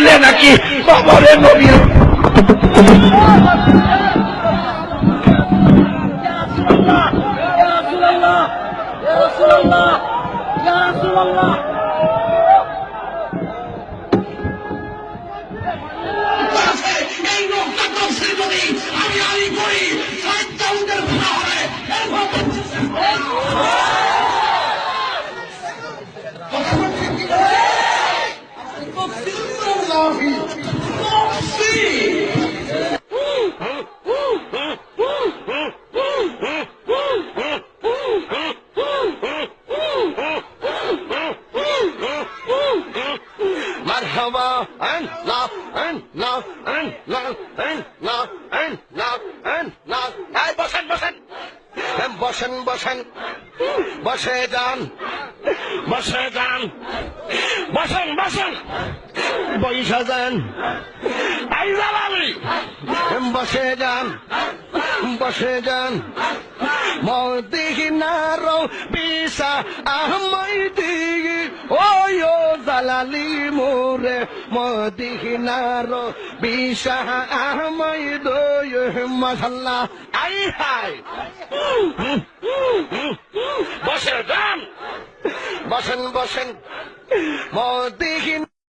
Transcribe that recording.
olhando aqui, só moreno ouvindo. love and love and love and love and love and love and love. এই বসেন বসেন বসেন বসেন বসে যান বসে যান বসেন বসেন বৈশা যান এই জালালি বসে যান বসে যান মৌদিহি নারো বিশা আহ মৌদিহি ও জালালি মোরে বিশাহ বিশা আহমদ মশাল্লা আই হাই বসে যান বসেন বসেন। মদিন